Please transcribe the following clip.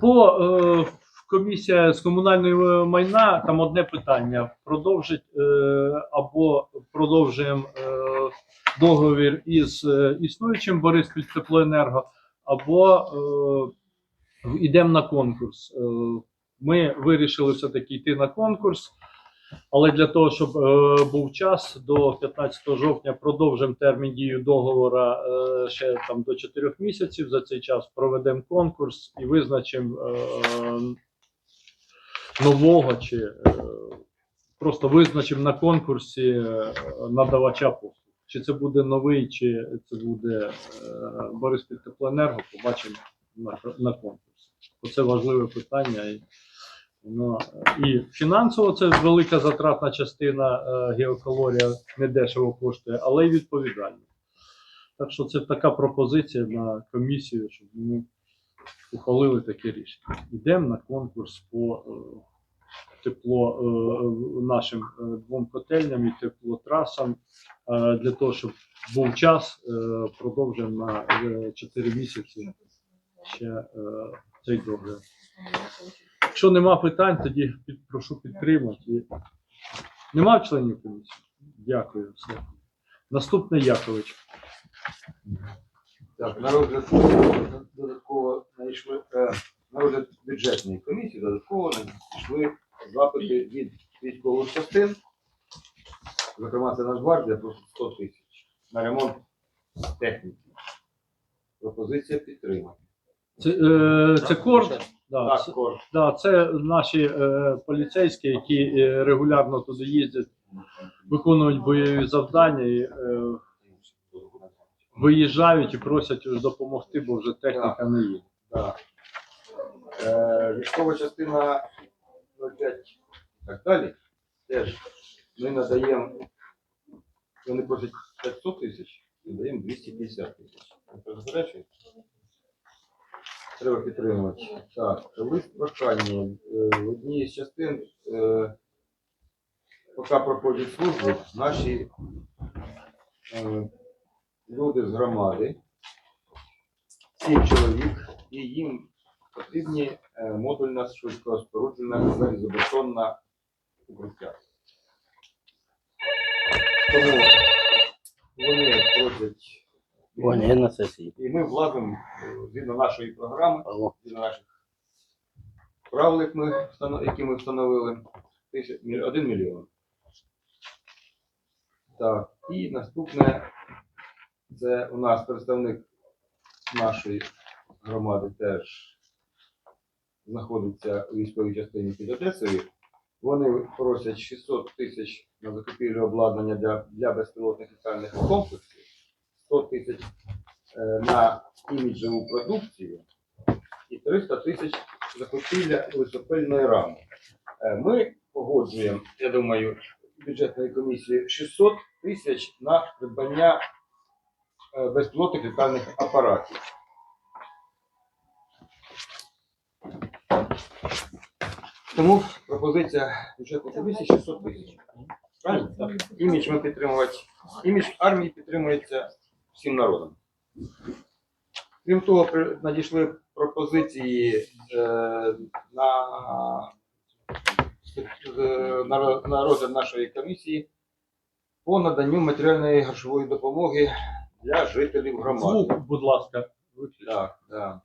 По е, комісія з комунальної е, майна там одне питання: продовжить е, або продовжуємо е, договір із е, існуючим Бориспіль Теплоенерго, або е, йдемо на конкурс. Е, ми вирішили все-таки йти на конкурс. Але для того, щоб е, був час до 15 жовтня продовжимо термін дії договору е, ще там до 4 місяців. За цей час проведемо конкурс і визначимо е, нового чи е, просто визначимо на конкурсі е, надавача послуг. Чи це буде новий, чи це буде е, Бориспіль Теплоенерго, побачимо на, на конкурсі. Оце важливе питання. Воно, е, і фінансово це велика затратна частина е, геокалорія, не дешево коштує, але й відповідальна. Так що це така пропозиція на комісію, щоб ми ухвалили таке рішення. Йдемо на конкурс по е, тепло е, нашим двом котельням і теплотрасам для того, щоб був час, продовжуємо на е, 4 місяці ще цей договір. Якщо нема питань, тоді під, прошу підтримати. Нема членів комісії? Дякую. Все. Наступний Якович. Так, на розгляд додатково надійшли е, на розгляд бюджетної комісії додатково надійшли запити від військових частин. Зокрема, це Нацгвардія про 100 тисяч на ремонт техніки. Пропозиція підтримати. Це, е, це корд. Да, Так, це, да, це наші е, поліцейські, які е, регулярно туди їздять, виконують бойові завдання і е, виїжджають і просять допомогти, бо вже техніка не їде. Да. Е, військова частина 05 і так далі. Теж ми надаємо, вони просять 500 тисяч, ми даємо 250 тисяч. Ви? Треба підтримувати. Так, лист прохання. Е, В одній з частин, е, поки проходять службу, наші е, люди з громади, сім чоловік, і їм потрібні е, модульна швидкоспоруджена залізобетонна укриття. Тому вони просять, Я на сесії. і ми влазимо е, згідно нашої програми, згідно наших правил, як ми які ми встановили, тисяч- міль- один мільйон. Так, і наступне це у нас представник нашої громади теж знаходиться у військовій частині під Одесою. Вони просять 600 тисяч на закупівлю обладнання для, для безпілотних літальних комплексів, 100 тисяч е, на іміджеву продукцію і 300 тисяч закупівля лисопильної рами. Е, Ми погоджуємо, я думаю, бюджетної комісії 600 тисяч на придбання е, безпілотних літальних апаратів. Тому пропозиція бюджетної комісії 600 тисяч. Правильно? Імідж ми підтримувати. Імідж армії підтримується всім народом. Крім того, надійшли пропозиції е, на, е, на, на розгляд нашої комісії по наданню матеріальної грошової допомоги для жителів громади. Звук, будь ласка. Так, так.